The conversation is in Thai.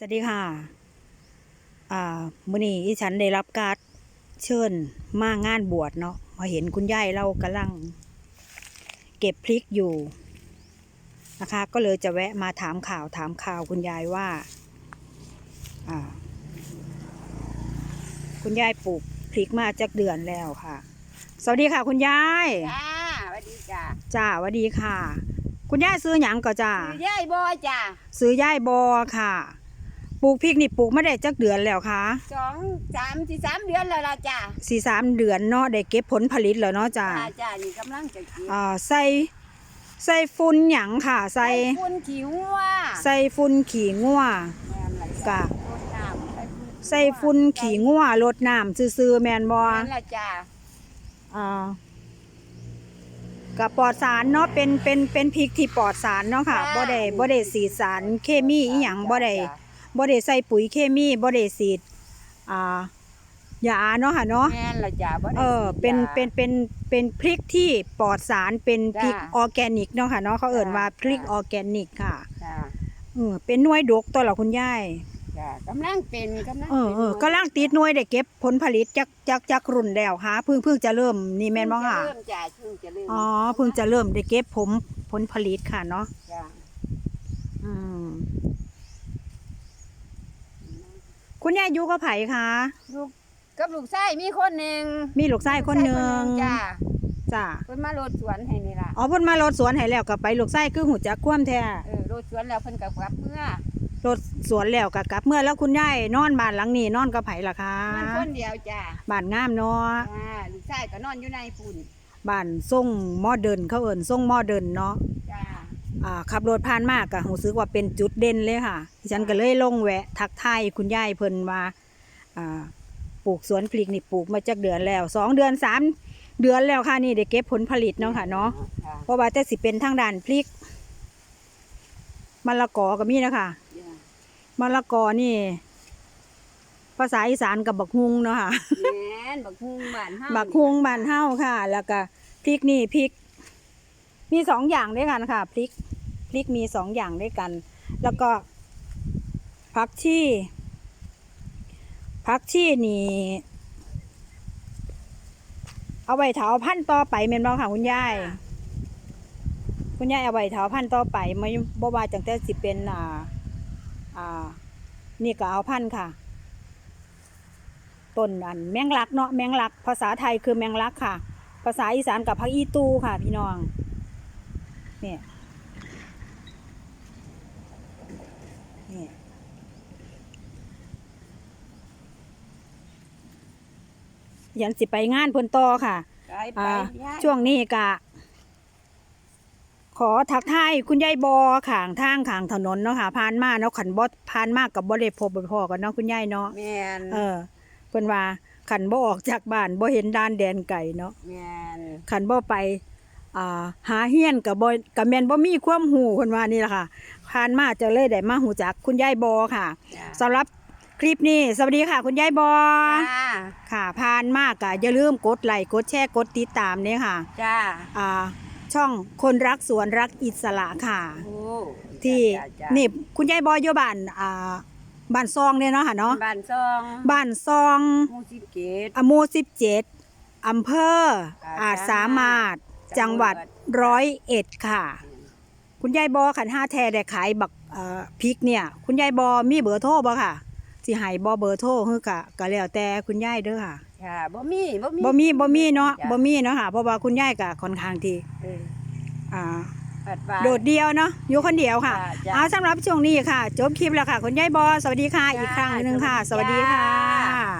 สวัสดีค่ะ อ่ามื้อนี้อีฉันได้รับการดเชิญมางานบวชเนาะมาเห็นคุณยายเรากำลัง เก็บพริกอยู่นะคะ ก็เลยจะแวะมาถามข่าวถามข่าวคุณยายว่า อ่า คุณยายปลูกพริกมาจากเดือนแล้วค่ะ สวัสดีค่ะ คุณยายจ้าสวัสดีจ้าจ้าสวัสดีค่ะ คุณยายซื้อหยังก็จ้าคือยายบอยจ้าซื้อยายบอค่ะ ปลูกพริกนี่ปลูกมาได้จักเดือนแล้วค่ะสองสามสี่สามเดือนแล้วล่ะจ้าสี่สามเดือนเนาะได้เก็บผลผลิตแล้วเนาะจ้าจ้าจ้านี่กำลังจะกินอ่าใส่ใส่ฝุ่นหยังค่ะใส่คุณขิวว่าใส่ฝุ่นขี่งัวแม่นล่กะรดน้ำใส่ฝุ่นขี่งัวรดน้ำซื่อๆแมนบอนั่นล่ะจ้าอ่ากับปลอดสารเนาะเป็นเป็นเป็นพริกที่ปลอดสารเนาะค่ะบ่ได้บ่ได้สีดสารเคมีอีหยังบ่ได้ บ่ได้ใส่ปุ๋ยเคมีบ่ได้ฉีดอ่ายาเนาะค่ะเนาะแม่นล่ะจ้าบ่ได้เออเป็นฉีดยาเป็นเป็นเป็นพริกที่ปลอดสารเป็นพริกจ้ะออร์แกนิกเนาะค่ะเนาะเขาเอ่นว่าจ้ะพริกจ้ะออร์แกนิกค่ะจ้าเออเป็นหน่วยดกตัวเหรอคุณยายจ้ากำลังเป็นกำลังเออเออก็ล่างติดหน่วยได้เก็บผลผลิตจากจากจากรุ่นแล้วค่ะเพิ่งเพิ่งจะเริ่มนี่แม่นบ่ค่ะเริ่มจ้าเพิ่งจะเริ่มอ๋อเพิ่งจะเริ่มได้เก็บผมผลผลิตค่ะเนาะจ้า อืม คุณยายอยู่กับไผคะลูกกับลูกชายมีคนหนึ่งมีลูกชายคนหนึ่งจ้าจ้ะเพิ่นมาโรดสวนให้นี่ล่ะอ๋อเพิ่นมารถสวนให้แล้วก็ไปลูกชายคือหูจักความแท้เออโรดสวนแล้วเพิ่นก็กลับเมื่อรถสวนแล้วก็กลับเมื่อแล้วคุณยายนอนบ้านหลังนี้นอนกับไผล่ะคะมันคนเดียวจ้าบ้านงามเนาะจ้าลูกชายก็นอนอยู่ในปุ่นบ้านทรงโมเดิร์นเขาเอิ้นทรงโมเดิร์นเนาะจ้าอ่า ขับรถผ่านมากก็รู้สึกว่าเป็นจุดเด่นเลยค่ะดิฉันก็เลยลงแวะ ทักทายคุณยายเพิ่นว่าอ่าปลูกสวนพริกนี่ปลูกมาจากเดือนแล้วสองเดือนสามเดือนแล้วค่ะนี่ได้เก็บผลผลิตเนาะค่ะเนาะจ้าเพราะว่าแต่สิเป็นทางด้านพริกมะละกอก็มีนะคะจ้ามะละกอนี่ ภาษาอีสานกับบักฮุงเนาะค่ะแม่นบักฮุงบ้านเฮาบักฮุงบ้านเฮาค่ะ แล้วก็พริกนี่พริก มีสองอย่างด้วยกันค่ะพริกพริกมีสองอย่างด้วยกัน แล้วก็ผักชีผักชีนี่เอาไว้เถาพันธุ์ต่อไปเมนบ้ค่ะคุณยายคุณยายเอาไว้เถาพันธุ์ต่อไปไม่บ่ว่าจังแต่สิเป็นอ่าอ่านี่ก็เอาพันธุ์ค่ะต้นอันแมงลักเนาะแมงลัก ภาษาไทยคือแมงลักค่ะ ภาษาอีสานกับพักอีตูค่ะ พี่น้อง เนี่ยนี่ยันสิไปงานเพิ่นต่อค่ะไปไปอ่าย้ายช่วงนี้กะ ขอทักทายคุณยายบอข่างทางข่างถนนเนาะค่ะผ่านมาเนาะขันบ่ผ่านมากกับบ่ได้พบบ่พอกันเนาะคุณยายเนาะแม่นเออเพิ่นว่าขันบ่ออกจากบ้านบ่เห็นด้านแดนไก่เนาะแม่นขันบ่ไป อ่าหาเฮียนกับบ่กับแม่นบ่มีความหูเพิ่นว่านี่ล่ะค่ะผ่านมาจะเลยได้มาหูจักคุณยายบอค่ะจ้าสำหรับคลิปนี้สวัสดีค่ะ คุณยายบอจ้าค่ะผ่านมากก็อย่าลืมกดไลค์กดแชร์กดติดตามเนี่ยค่ะจ้าอ่าช่องคนรักสวนรักอิสระค่ะโอ้ที่จ้าจ้านี่คุณยายบอยอยู่บ้านอ่าบ้านซองเนี่ยเนาะค่ะเนาะบ้านซองบ้านซองหมู่สิบเกตอโมสิบเจ็ดอำเภออ่าอาจสามารถ จัจังงหหวัวัดดร้อยเอ็ดค่ะ คุณยายบอขันห้าแทได้ขายบักเอ่อพริกเนี่ย คุณยายบอมีเบอร์โทรบ่ค่ะสิให้บอเบอร์โทรคือกะก็แล้วแต่คุณยายเด้อค่ะจ้าบ่มีบ่มีบ่มีบ่มีเนาะจ้บ่มีเนาะค่ะเพราะว่าคุณยายก็ค่อนข้างที่เอออ่าปัดว่าโดดเดียวเนาะอยู่คนเดียวค่ะจ้ะเอาสำหรับช่วงนี้ค่ะ จบคลิปแล้วค่ะ คุณยายบอสวัสดีค่ะจ้าอีกครั้งหนึ่งค่ะสสวัวัสสดีดีจ้าค่ะ